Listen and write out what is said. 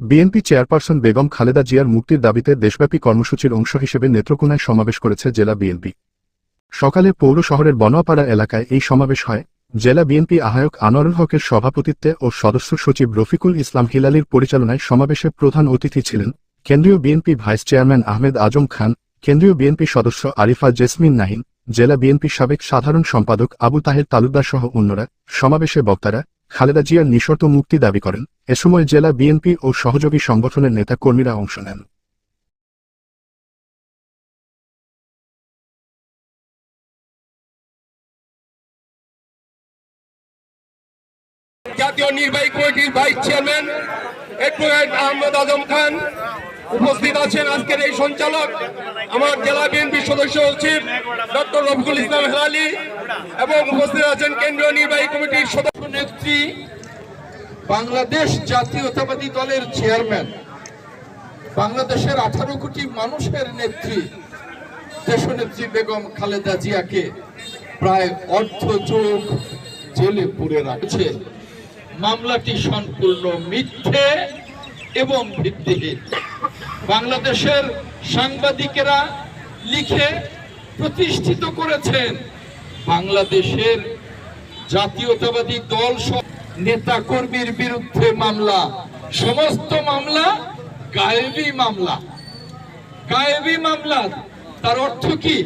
BNP chairperson Begum Khaleda জিয়ার মুক্তির দাবিতে দেশব্যাপী কর্মসূচির অংশ হিসেবে নেত্রকোনায় সমাবেশ করেছে জেলা বিএনপি। সকালে পৌর শহরের বনোয়াপাড়া এলাকায় এই সমাবেশ হয়। জেলা বিএনপি আহ্বায়ক আনোয়ারুল হকের সভাপতিত্বে ও সদস্য সচিব রফিকুল ইসলাম হিলালির পরিচালনায় সমাবেশে প্রধান অতিথি ছিলেন কেন্দ্রীয় বিএনপি ভাইস চেয়ারম্যান আহমেদ আজম খান, কেন্দ্রীয় বিএনপি সদস্য আরিফা জেসমিন নাহিন, জেলা বিএনপি সাবেক সাধারণ সম্পাদক আবু তাহের তালুকদার সহ অন্যরা। সমাবেশে বক্তারা খালেদা জিয়ার নিঃশর্ত মুক্তি দাবি করেন। এ সময় জেলা বিএনপি ও সহযোগী সংগঠনের নেতা কর্মীরা অংশ নেন। জাতীয় নির্বাহী কমিটির vice chairman advocate Ahmed Azam Khan উপস্থিত আছেন আজকের এই সঞ্চালক। আমার জেলা বিএনপি সদস্য সচিব ডক্টর রফিকুল ইসলাম হেলালি এবং উপস্থিত আছেন কেন্দ্রীয় নির্বাহী কমিটির সদস্য নেত্রী বাংলাদেশ জাতীয়তাবাদী দলের চেয়ারম্যান, বাংলাদেশের আঠারো কোটি মানুষের নেত্রী দেশনেত্রী বেগম খালেদা জিয়াকে প্রায় অর্ধ যুগ জেলে পুরে রাখছে। মামলাটি সম্পূর্ণ মিথ্যে এবং ভিত্তিহীন। বাংলাদেশের সাংবাদিকেরা লিখে প্রতিষ্ঠিত করেছেন, বাংলাদেশের জাতীয়তাবাদী দল নেতা কর্মীর বিরুদ্ধে মামলা। সমস্ত মামলা গায়েবী মামলা। গায়েবী মামলা, তার অর্থ কি?